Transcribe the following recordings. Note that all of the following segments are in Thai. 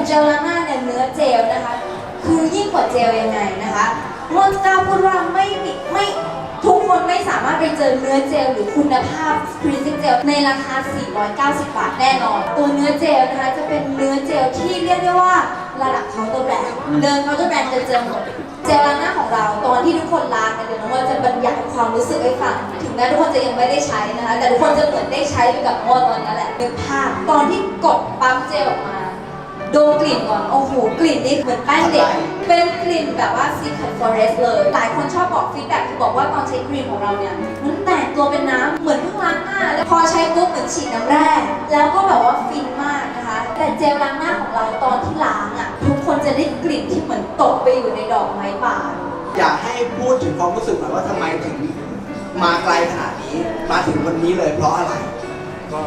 อย่างเจลล้างหน้าเนี่ยเนื้อเจลนะคะ คือยิ่งกว่าเจลยังไงนะคะมอนกล้าพูดว่าไม่มีไม่ทุกคนไม่สามารถไปเจอเนื้อเจลหรือคุณภาพครีซิ่งเจลในราคา 490 บาทแน่นอน ตัวเนื้อเจลนะคะจะเป็นเนื้อเจลที่เรียกได้ว่าระดับเคาน์เตอร์แบรนด์เดินเคาน์เตอร์แบรนด์จะเจอหมดเจลล้างหน้าของเราตอนที่ทุกคนล้างกันเดี๋ยวน้องว่าจะบรรยายความรู้สึกให้ฟัง ถึงแม้ทุกคนจะยังไม่ได้ใช้นะคะ แต่ทุกคนจะเหมือนได้ใช้ไปกับน้องว่าตอนนั้นแหละนึกภาพตอนที่กดปั๊มเจลออกมา ดมกลิ่นก่อนโอ้โหกลิ่นนี่เหมือนแป้งเด็กเป็นกลิ่นแบบว่า Secret Forest เลย หลายคนชอบบอกฟีดแบ็กคือบอกว่าตอนใช้ครีมของเราเนี่ยมันแตกตัวเป็นน้ำเหมือนเพิ่งล้างหน้าแล้วพอใช้ปุ๊บเหมือนฉีดน้ำแร่แล้วก็แบบว่าฟินมากนะคะ แต่เจลล้างหน้าของเราตอนที่ล้างอะทุกคนจะได้กลิ่นที่เหมือนตกไปอยู่ในดอกไม้ป่าอยากให้พูดถึงความรู้สึกหน่อยว่าทำไมถึงมาไกลขนาดนี้มาถึงวันนี้เลยเพราะอะไร ก็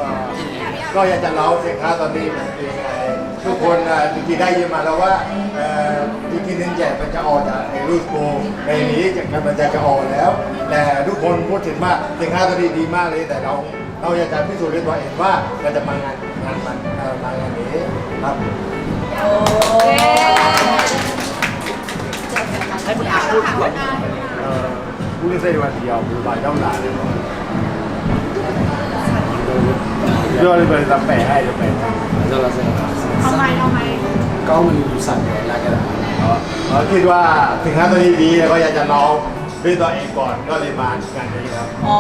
ก็อยากจะเล่าสินค้าตอนนี้มันเป็นยังไง ทุกคนอะจริงๆได้ยินมาแล้วว่าเอ่อจริงๆนินแจกมันจะออกจากไอ้รูสโกในนี้จากมันจะจะออกแล้ว แต่ทุกคนพูดถึงว่าสินค้าตัวนี้ดีมากเลยแต่เราเราอยากจะพิสูจน์ด้วยตัวเองว่าเราจะมางานงานมันเอ่อมางานนี้ครับให้คุณอาพูดก่อนเอ่อผู้เล่นเส้นวันเดียวผู้บายเจ้าหลานเลยเรื่องนี้เป็นตะแปะให้ตะแปะให้ทำไมทำไมก็มันสั่นเลยแล้วกันเราคิดว่าถึงถ้าตัวนี้ดีแล้วก็อยากจะลองด้วยตัวเองก่อนก็เลยมางานนี้ครับ อ๋อ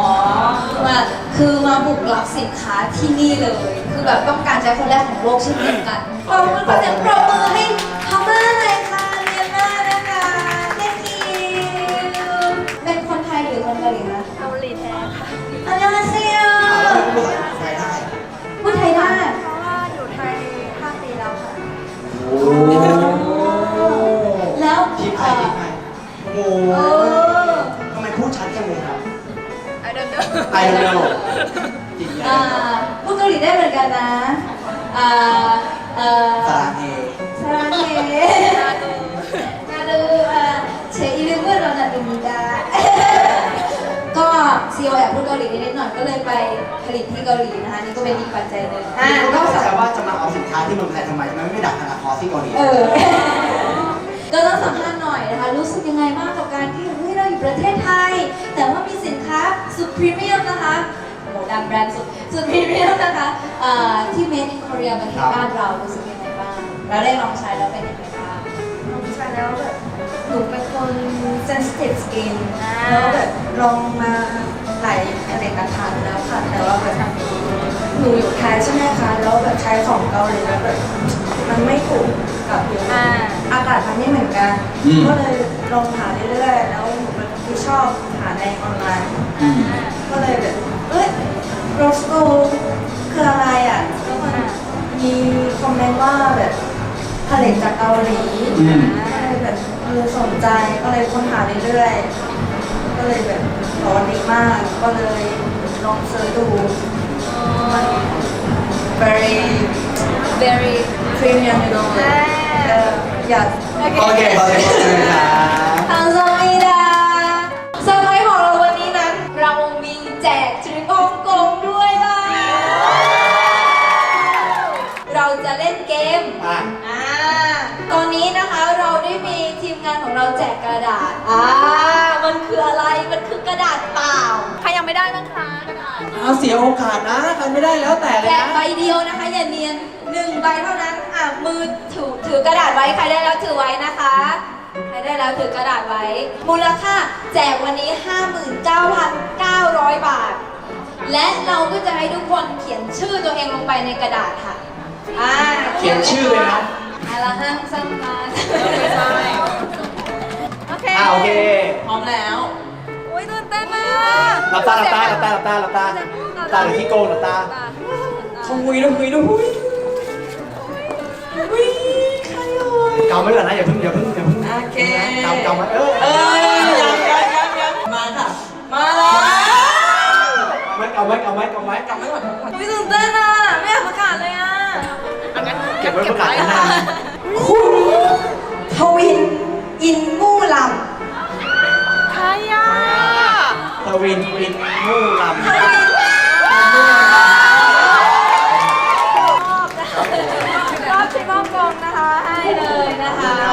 มาคือมาบุกรับสินค้าที่นี่เลย คือแบบต้องการใช้คนแรกของโลกเช่นเดียวกันขอบคุณขอเสียงปรบมือให้ don't know ไอเดนโนจริง อ่า นะ พูดเกาหลีได้เหมือนกันนะอ่าเอ่อ สาเฮ 사랑해. 나도. 나도 아, 제 이름은 러나입니다. ก็ซีโออยากพูดเกาหลีนิดหน่อยก็เลยไปผลิตที่เกาหลีนะคะนี่ก็เป็นอีกปัจจัยหนึ่งอ่า ก็ ก็ เข้า สา ใจว่าจะมาเอาสินค้าที่เมืองไทยทำไมทำไมไม่ดักธนาคารที่เกาหลี เออ ก็ต้องสัมภาษณ์หน่อยนะคะ รู้สึกยังไงบ้างกับการที่เฮ้ยเราอยู่ ประเทศไทย แต่ว่ามีสินค้าสุดพรีเมียมนะคะโหดังแบรนด์สุดสุดพรีเมียมนะคะเอ่อที่ made in Korea ประเทศบ้านเรารู้สึกยังไงบ้างเราได้ลองใช้แล้วเป็นยังไงบ้างใช่แล้วแบบหนูเป็นคน sensitive skin แล้วแบบลองมาหลายผลิตภัณฑ์แล้วค่ะแต่ว่าแบบหนูอยู่ไทยใช่ไหมคะแล้วแบบใช้ของเกาหลีแล้วแบบมันไม่ถูกกับผิวอากาศมันไม่เหมือนกัน ก็เลยลองหาเรื่อยๆแล้วหนูเป็นคนที่ ชอบหาในออนไลน์ก็เลยแบบ เอ้ยโรสโกคืออะไรอะ แล้วมันมีคอมเมนต์ว่าแบบผลิตจากเกาหลีอืม ก็เลยแบบเออสนใจ ก็เลยค้นหาเรื่อยๆ ก็เลยแบบร้อนดีมาก ก็เลยลองเสิร์ชดูมัน very very premium you know เอออยาก โอเคขอบคุณครั เราแจกกระดาษ อ่า มันคืออะไร มันคือกระดาษเปล่า ใครยังไม่ได้บ้างคะกระดาษเอาเสียโอกาสนะใครไม่ได้แล้วแต่เลยแจกนะใบเดียวนะคะอย่าเนียนหนึ่งใบเท่านั้น อะมือถือถือกระดาษไว้ใครได้แล้วถือไว้นะคะ ใครได้แล้วถือกระดาษไว้ มูลค่าแจกวันนี้ 59,900 บาท และเราก็จะให้ทุกคนเขียนชื่อตัวเองลงไปในกระดาษค่ะ อ่า เขียนชื่อเลยนะ อะไรห้างสัมมาสโอ เคอ่าโอเคพร้อมแล้วอุ้ยตื่นเต้นมากหลับตาหลับตาหลับตาหลับตาหลับตาหลับตาหรือที่โกงหลับตาขมุยนะหุยนะหุยหุยใครเอ่ยเกาไม่ก่อนนะอย่าเพิ่งอย่าเพิ่งอย่าเพิ่งโอเคเกาเกามาเออเอ้ยยังยังยังยังมาค่ะ มาแล้วไม่เกาไม่เกาไม่เกาไม่เกาไม่ก่อนอุ้ยตื่นเต้นอะไม่อยากประกาศเลยอะเก็บไว้ประกาศข้างหน้าคุณทวินอิน อะตะวินวินมู่ลำครอบรอบที่มอบกองนะคะ ให้เลยนะคะ